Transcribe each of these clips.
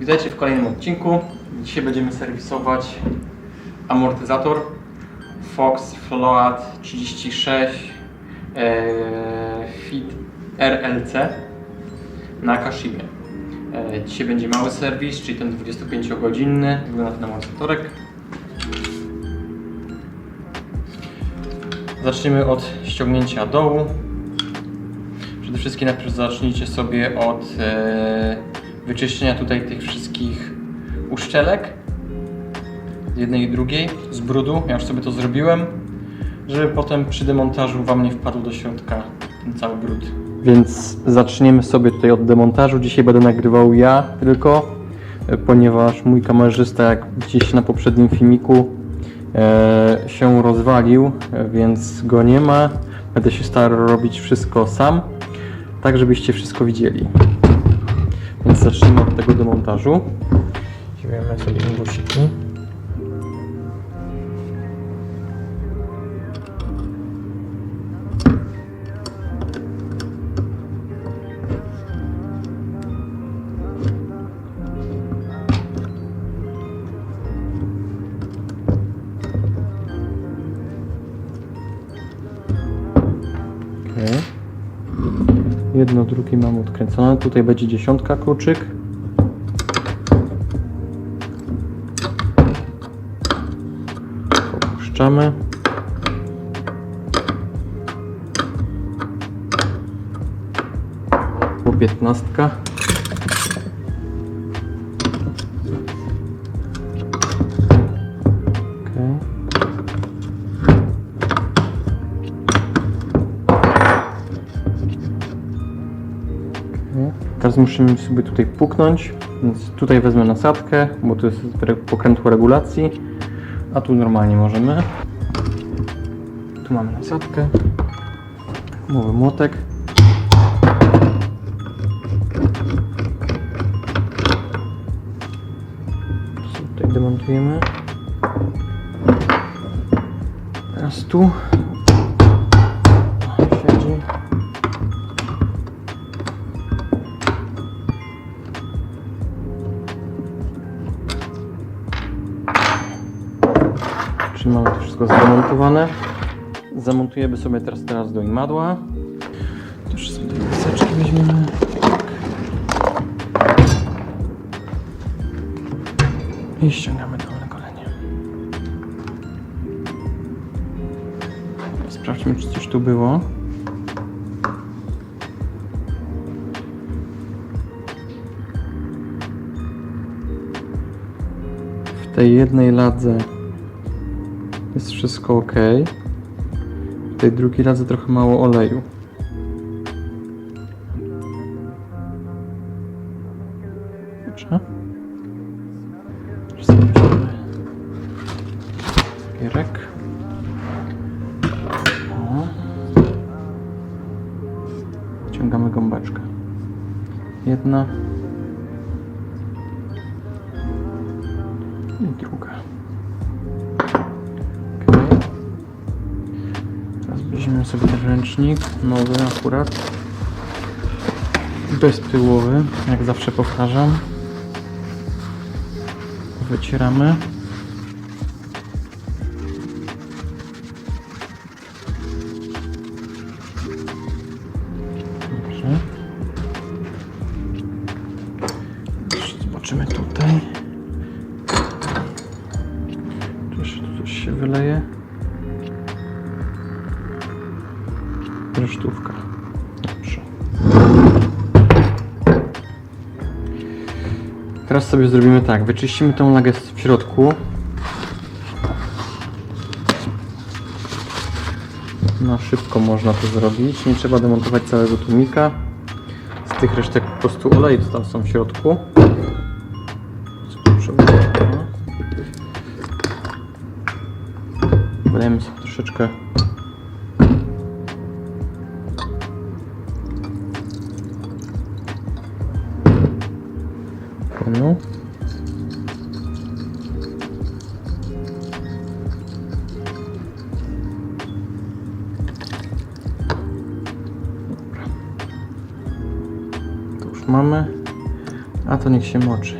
Witajcie w kolejnym odcinku. Dzisiaj będziemy serwisować amortyzator Fox Float 36 e, Fit RLC na Kashimie. E, dzisiaj będzie mały serwis, czyli ten 25-godzinny. Wygląda ten amortyzatorek. Zaczniemy od ściągnięcia dołu. Przede wszystkim najpierw zacznijcie sobie od e, wyczyszczenia tutaj tych wszystkich uszczelek. Jednej i drugiej z brudu. Ja już sobie to zrobiłem, żeby potem przy demontażu Wam nie wpadł do środka ten cały brud. Więc zaczniemy sobie tutaj od demontażu. Dzisiaj będę nagrywał ja tylko, e, ponieważ mój kamerzysta, jak gdzieś na poprzednim filmiku, e, się rozwalił, e, więc go nie ma. Będę się starał robić wszystko sam, tak żebyście wszystko widzieli. Więc zacznijmy od tego demontażu. Weźmiemy sobie imbusiki. Okay. Jedno, drugie mam odkręcone. Tutaj będzie dziesiątka kluczyk. Opuszczamy. Po piętnastka. Musimy sobie tutaj puknąć, więc tutaj wezmę nasadkę, bo to jest pokrętło regulacji, a tu normalnie możemy. Tu mamy nasadkę, mowy młotek. Tutaj demontujemy. Teraz tu. Zamontowane. Zamontujemy sobie teraz, teraz do imadła. Też sobie te miseczki weźmiemy. I ściągamy dolne golenie. Sprawdźmy, czy coś tu było. W tej jednej ladze wszystko ok. W tej drugiej radze trochę mało oleju. Dobrze. O. Ciągamy gąbeczkę. Jedna. Weźmiemy sobie ten ręcznik, nowy akurat. Bezpyłowy, jak zawsze powtarzam. Wycieramy. Zobaczymy tutaj. Tu jeszcze tu coś się wyleje. Resztówka. Dobrze. Teraz sobie zrobimy tak. Wyczyścimy tą lagę w środku. Na szybko można to zrobić. Nie trzeba demontować całego tłumika. Z tych resztek po prostu olej, co tam są w środku. Wylejemy sobie troszeczkę mamy. A to niech się moczy.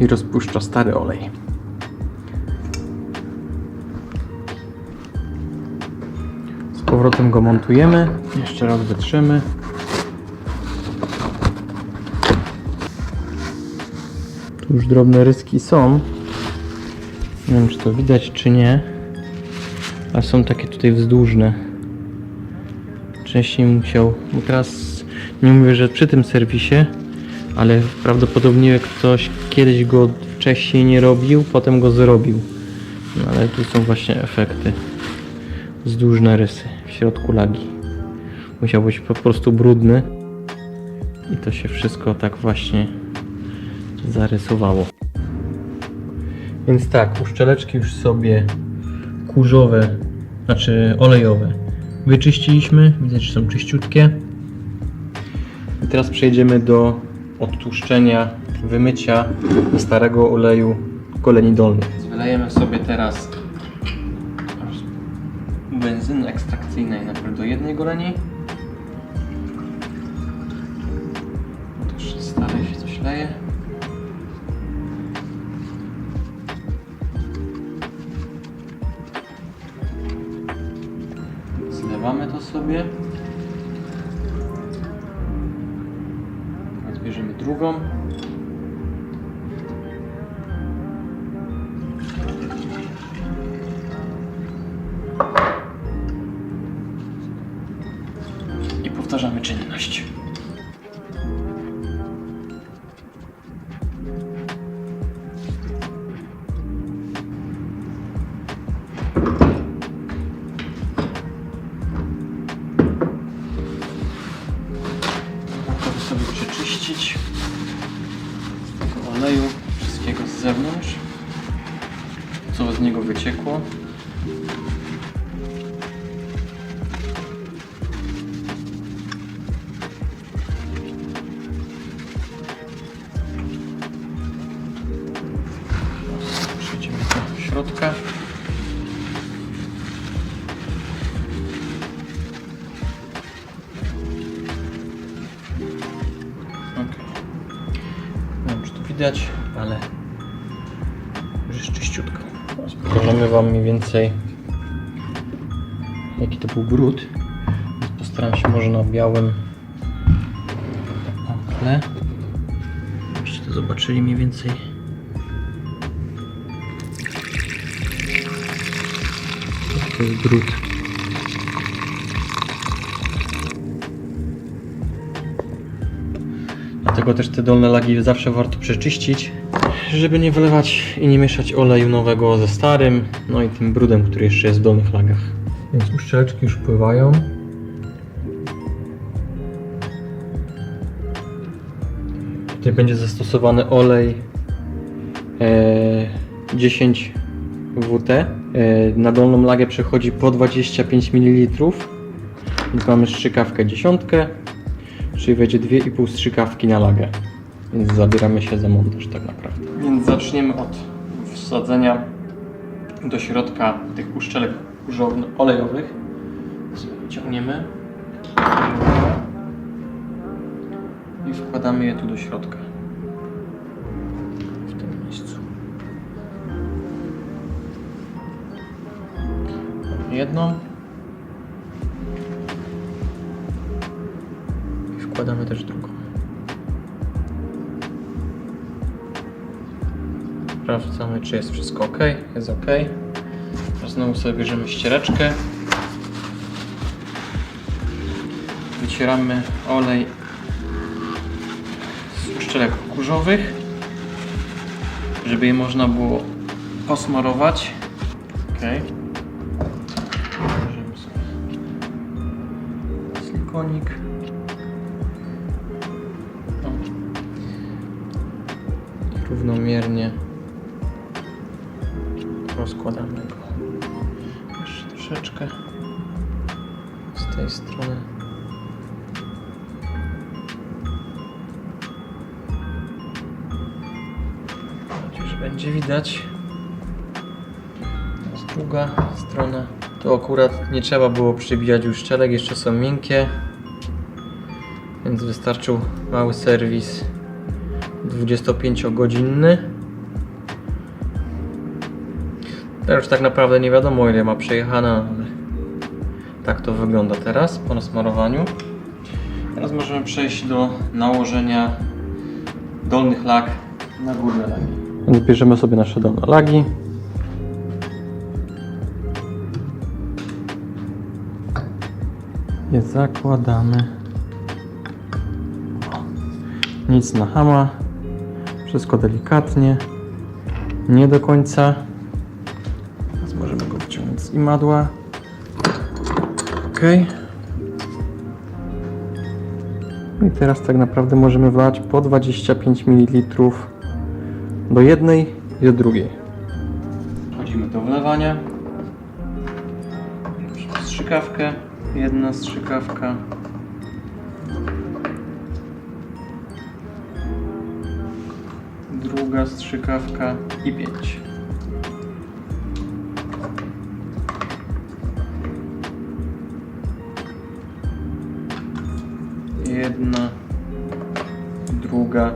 i rozpuszcza stary olej. Z powrotem go montujemy. Jeszcze raz wytrzymy. Tu już drobne ryski są. Nie wiem, czy to widać, czy nie. A są takie tutaj wzdłużne. Wcześniej musiał, bo teraz nie mówię, że przy tym serwisie, ale prawdopodobnie ktoś kiedyś go wcześniej nie robił, potem go zrobił. No ale tu są właśnie efekty. Wzdłużne rysy w środku lagi. Musiał być po prostu brudny i to się wszystko tak właśnie zarysowało. Więc tak, uszczeleczki już sobie kurzowe, znaczy olejowe wyczyściliśmy. Widać, że są czyściutkie. Teraz przejdziemy do odtłuszczenia, wymycia starego oleju goleni dolnych. Wylejemy sobie teraz benzyny ekstrakcyjnej najpierw do jednej goleni. Też stare się coś leje. Zlewamy to sobie. Powtarzamy czynność. Okej. Nie wiem, czy to widać, ale już jest czyściutko. Pokażemy Wam mniej więcej jaki to był brud. Postaram się może na białym tle. Żebyście to zobaczyli mniej więcej. Jest brud. Dlatego też te dolne lagi zawsze warto przeczyścić, żeby nie wylewać i nie mieszać oleju nowego ze starym, no i tym brudem, który jeszcze jest w dolnych lagach. Więc uszczeleczki już pływają. Tutaj będzie zastosowany olej e, 10 WT. E, na dolną lagę przechodzi po 25 ml. Więc mamy strzykawkę dziesiątkę czyli wejdzie 2,5 strzykawki na lagę. Więc zabieramy się za montaż tak naprawdę. Więc zaczniemy od wsadzenia do środka tych uszczelek olejowych. Ciągniemy i wkładamy je tu do środka. Jedną i wkładamy też drugą. Sprawdzamy, czy jest wszystko ok. Jest ok. Znowu sobie bierzemy ściereczkę. Wycieramy olej z uszczelek kurzowych, żeby je można było posmarować. Ok. Silikonik. O. Równomiernie rozkładamy go. Jeszcze troszeczkę z tej strony. Już będzie widać. Teraz druga strona. Tu akurat nie trzeba było przybijać uszczelek, jeszcze są miękkie więc wystarczył mały serwis 25-godzinny. Teraz tak naprawdę nie wiadomo ile ma przejechane, ale tak to wygląda teraz po nasmarowaniu. Teraz możemy przejść do nałożenia dolnych lag na górne lagi. Więc bierzemy sobie nasze dolne lagi. Je zakładamy. Nic na hama. Wszystko delikatnie. Nie do końca. Teraz możemy go wyciągnąć z imadła. Ok. I teraz tak naprawdę możemy wlać po 25 ml do jednej i do drugiej. Wchodzimy do wlewania. Strzykawkę. Jedna strzykawka. Druga strzykawka i pięć. Jedna, druga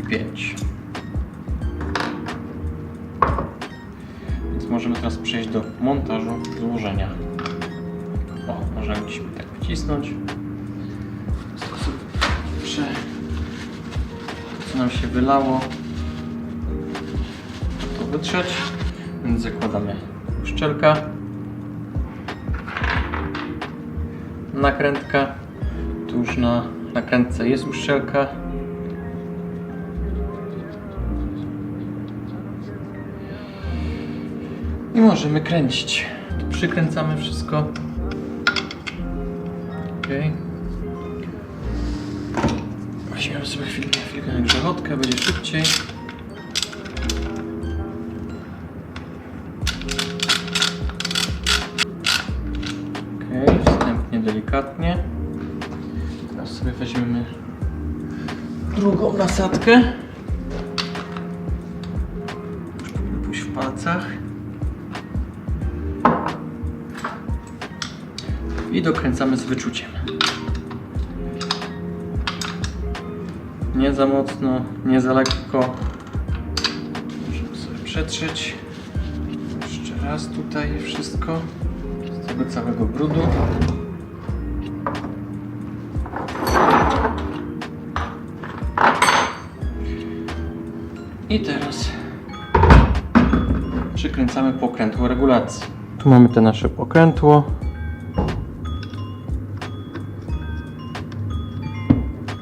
i pięć. Więc możemy teraz przejść do montażu złożenia. O, możemy tak wcisnąć. Nam się wylało, to wytrzeć. Więc zakładamy szczelka. Nakrętka. Tu już na nakrętce jest uszczelka. I możemy kręcić. Tu przykręcamy wszystko. Ok. Weźmiemy sobie chwilkę, chwilkę na grzechotkę, będzie szybciej. Ok, wstępnie, delikatnie. Teraz sobie weźmiemy drugą nasadkę. Pójść w palcach. I dokręcamy z wyczuciem. Nie za mocno, nie za lekko. Możemy sobie przetrzeć. Jeszcze raz tutaj wszystko z tego całego brudu. I teraz przykręcamy pokrętło regulacji. Tu mamy te nasze pokrętło.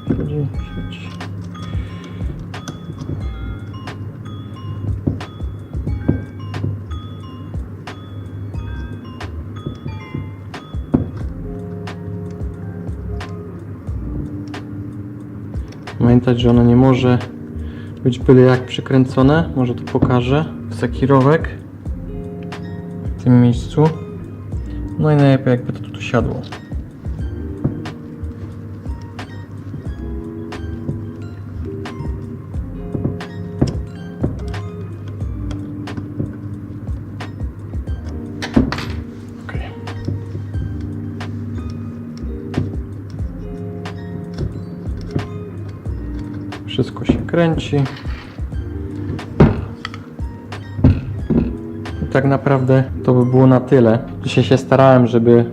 Gdzie siedzi? Pamiętać, że ono nie może być byle jak przykręcone. Może tu pokażę. Jest taki rowek w tym miejscu. No i najlepiej jakby to tu siadło. Kręci. I tak naprawdę to by było na tyle. Dzisiaj się starałem, żeby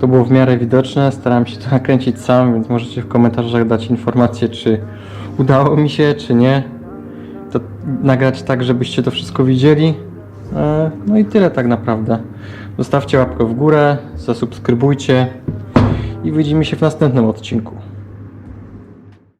to było w miarę widoczne. Starałem się to nakręcić sam, więc możecie w komentarzach dać informację, czy udało mi się, czy nie. To nagrać tak, żebyście to wszystko widzieli. E, No i tyle tak naprawdę. Zostawcie łapkę w górę, zasubskrybujcie i widzimy się w następnym odcinku.